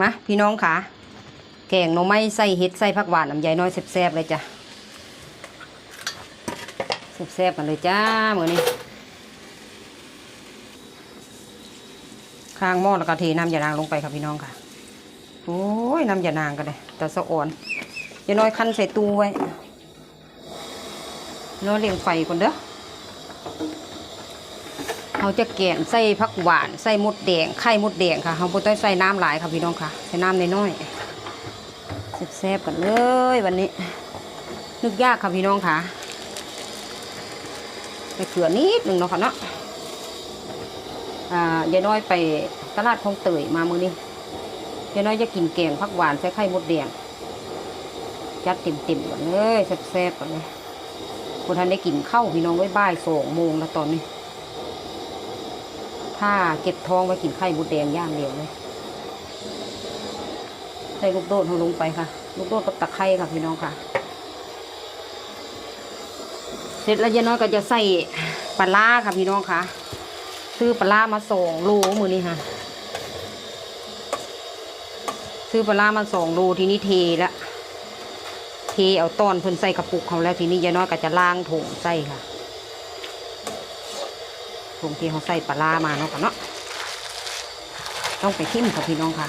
มาพี่น้องค่ะแกงหน่อไม้ใส่เห็ดใส่ผักหวานน้ำใยน้อยแซ่บๆเลยจ้ะแซ่บๆกันเลยจ้ามือนี้ข้างหม้อแล้วก็เทน้ำยานางลงไปค่ะพี่น้องค่ะโอ้ยน้ำยานางกันเลยแต่สะอ่อนยาน้อยคั้นใส่ตู้ไว้น้อยเลี้ยงไฟก่อนเด้อ เขาจะแกงใส่ผักหวานใส่มดแดงไข่มดแดงค่ะเขาบ่ต้องใส่น้ำหลายค่ะพี่น้องค่ะ ใส่น้ำน้อยๆแซ่บๆกันเลยวันนี้ นึกยากค่ะพี่น้องค่ะไปเกลือนิดหนึ่งเนาะค่ะเนาะอ่ายายน้อยไปตลาดคลองเตยมามื้อนี้ยายน้อยจะกินแกงผักหวานใส่ไข่มดแดงจัดเต็มๆก่อนเลยแซ่บๆก่อนเลยคนทันได้กินข้าวพี่น้องไว้บ่ายสองโมงแล้วตอนนี้ ถ้าเก็บท้องไว้กินไข่มดแดงย่างเดียวเลยใส่ลูกโดดเขาลงไปค่ะ ลูกโดดกับตะไคร้ค่ะพี่น้องค่ะ เสร็จแล้วยายน้อยก็จะใส่ปลาร้าค่ะพี่น้องค่ะ ซื้อปลาร้ามาสองโลมือนี้ค่ะ ซื้อปลาร้ามาสองโลทีนี้เทแล้วเทเอาตอนเพิ่นใส่กระปุกเขาแล้วทีนี้ยายน้อยก็จะล้างถุงใส่ค่ะ งที่เขาใส่ปลามาเนาะกันเนาะต้องไปทิมค่ะพี่น้องค่ะ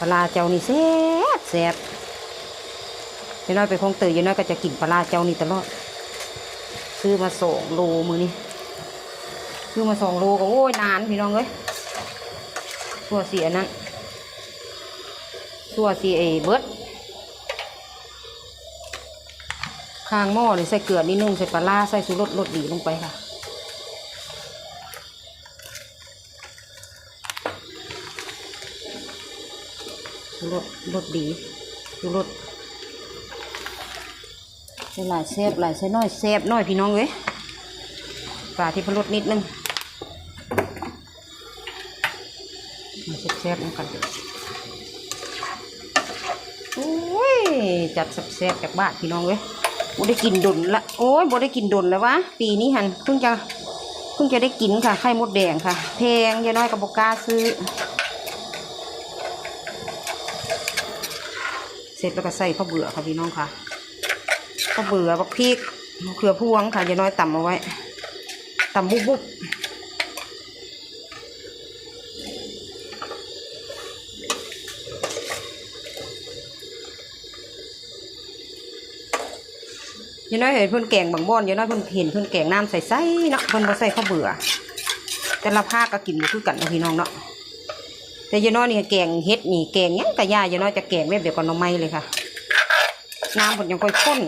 ปลาเจ้านี่แซ่บแซ่บยายน้อยไปคลองเตยยายน้อยก็จะกินปลาเจ้านี่ตลอดซื้อมาสองโลมือนี้ซื้อมาสองโลก็โอ้ยนานพี่น้องเอ้ยตัวเสียนั้นสัวซีเอเบิร์ดข้างหม้อนี่ใส่เกลือนิดนึงใส่ปลาร้าใส่สุรสรสดีลงไปค่ะ สุรสรสดีสุรสใส่หลายแซบหลายใส่น้อยแซบน้อยพี่น้องเว้ยปลาที่พรสนิดนึงมาแซบๆน้ำกันโอ้ยจัดแซ่บๆจากบ้านพี่น้องเว้ยบ่ได้กินดนละโอ้ยบ่ได้กินดนแล้ววะปีนี้หันเพิ่งจะเพิ่งจะได้กินค่ะไข่มดแดงค่ะ แพงยายน้อยกับบกาซื้อ เสร็จแล้วก็ใส่ข้าวเบื่อค่ะพี่น้องค่ะข้าวเบื่อบักพริกมะเขือพวงค่ะยายน้อยตำเอาไว้ตำบุบบุบยายน้อยเห็นเพิ่อนแกงบางบ่อนยายน้อยเพิ่อนเห็นเพิ่อนแกงน้ำใส่ๆเนาะเพิ่อนบ่ใส่ข้าวเบื่อ แต่ละภาคก็กินบ่คือกันนะพี่น้องเนาะ แต่ยายน้อยนี่แกงเฮ็ดนี่แกงหยังกะย่ายายน้อยจะแกงแบบเดียวกับน่องไม้เลยค่ะ น้ำเพิ่นยังค่อยข้น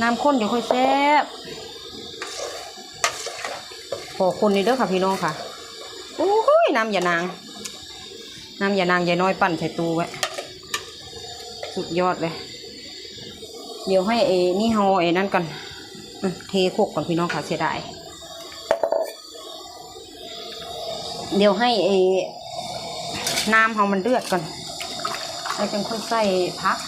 น้ำข้นยังค่อยแซ่บขอคนนี่เด้อค่ะพี่น้องค่ะโอ้ยน้ำยานาง น้ำยานางยายน้อยปั่นใส่ตู้ไว้สุดยอดเลย เดี๋ยวให้เอนี่เฮาเอนั่นก่อนเทโคกก่อนพี่น้องค่ะเสียดาย เดี๋ยวให้เอน้ำเฮามันเดือดก่อน แล้วจึงค่อยใส่พัก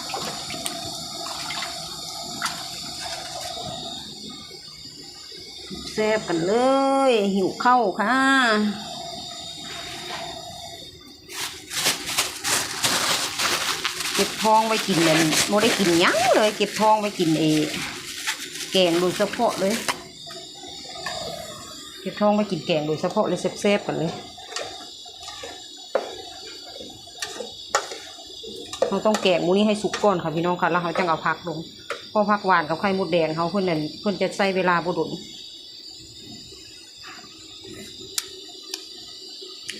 แซ่บกันเลย หิวข้าวค่ะเก็บทองไว้กินเลยโมได้กินยังเลย เก็บทองไว้กินเองแกงโดยเฉพาะเลย เก็บทองไว้กินแกงโดยเฉพาะเลยแซ่บๆกันเลย เราต้องแกะหมูนี้ให้สุกก่อนค่ะพี่น้องค่ะแล้วเขาจะเอาผักลงเพราะผักหวานกับไข่มดแดงเขาเพื่อนนั่นเพื่อนจะใส่เวลาบดุน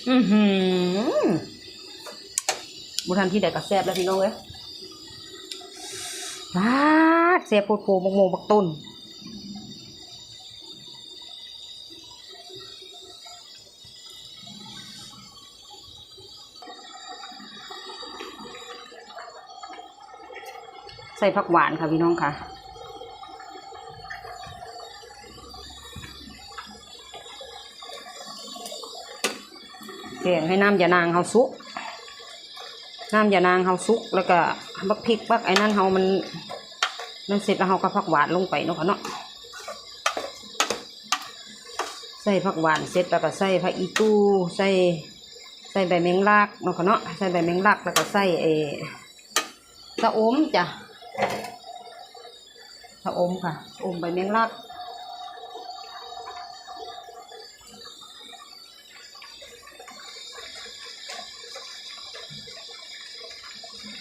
อือหือบุทันที่ใดก็แซ่บแล้วพี่น้องเอ้ยบาดแซ่บโพดโพมกโมบักต้น ส่ผักหวานค่ะพี่น้องค่ะแกงให้น้ำยานางเขาสุก น้ำยานางเฮาสุก แล้วก็บักพริกบักไอ้นั่นเฮามันมันเสร็จแล้วเฮาก็ผักหวานลงไปเนาะค่ะเนาะใส่ผักหวานเสร็จแล้วก็ใส่ผักอีตู้ใส่ใส่ใบแมงลักเนาะค่ะเนาะใส่ใบแมงลักแล้วก็ใส่เอตะอมจ้ะ ตะอมค่ะ อมใบแมงลัก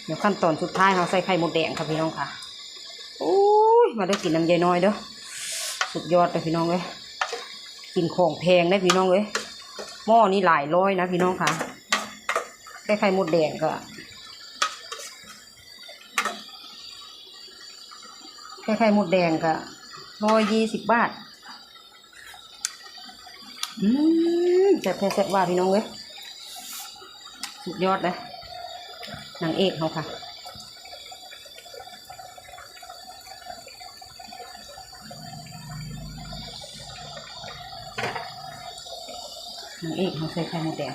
เดี๋ยวขั้นตอนสุดท้ายเราใส่ไข่มดแดงค่ะพี่น้องค่ะโอ้ยมาได้กินน้ำยายน้อยเด้อสุดยอดเลยพี่น้องเอ้ยกินของแพงได้พี่น้องเอ้ยหม้อนี้หลายร้อยนะพี่น้องค่ะแค่ไข่มดแดงก็ แค่ไข่มดแดงก็ร้อยยี่สิบบาท อืมแซ่บแซ่บว่าพี่น้องเอ้ยสุดยอดเลยนางเอกเขาค่ะนางเอกเขาใส่ไข่มดแดง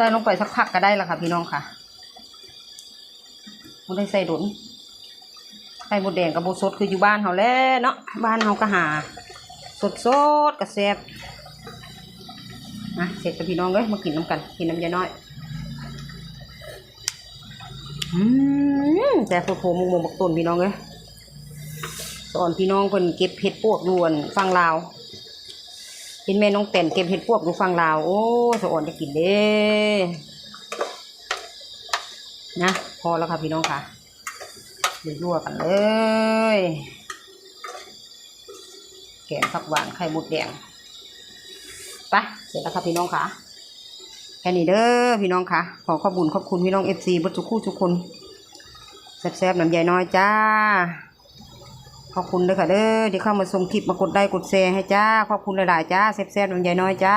ใส่ลงไปสักพักก็ได้ล้วค่ะ พี่น้องค่ะไม่ได้ใส่ดุนไข่หมดแดงกับโบสดคืออยู่บ้านเขาแล้วเนาะบ้านเขาก็หา สดสดกับแซบนะเสร็จกับพี่น้องเลยมากินน้ำกันกินน้ำยาน้อยอืมแต่โผล่มุมๆบักต้นพี่น้องเลยสอนพี่น้องคนเก็บเห็ดปวกดวนฟังลาว เห็นแม่น้องแต่นเก็บเห็ดปวกดูฟังลาว โอ้สะอ่อนจะกินเด้นะ พอแล้วค่ะพี่น้องค่ะเดี๋ยวยั่วกันเลยแกงผักหวานไข่มดแดงไปเสร็จแล้วค่ะพี่น้องค่ะแค่นี้เด้อพี่น้องค่ะ ขอขอบุญขอบคุณพี่น้องเอฟซีบัทุกคู่ทุกคนแซ่บๆน้ำใหญ่น้อยจ้า ขอบคุณเด้อค่ะเด้อที่เข้ามาชมคลิปมากดไลค์กดแชร์ให้จ้า ขอบคุณหลายๆจ้าแซ่บๆน้ำใหญ่น้อยจ้า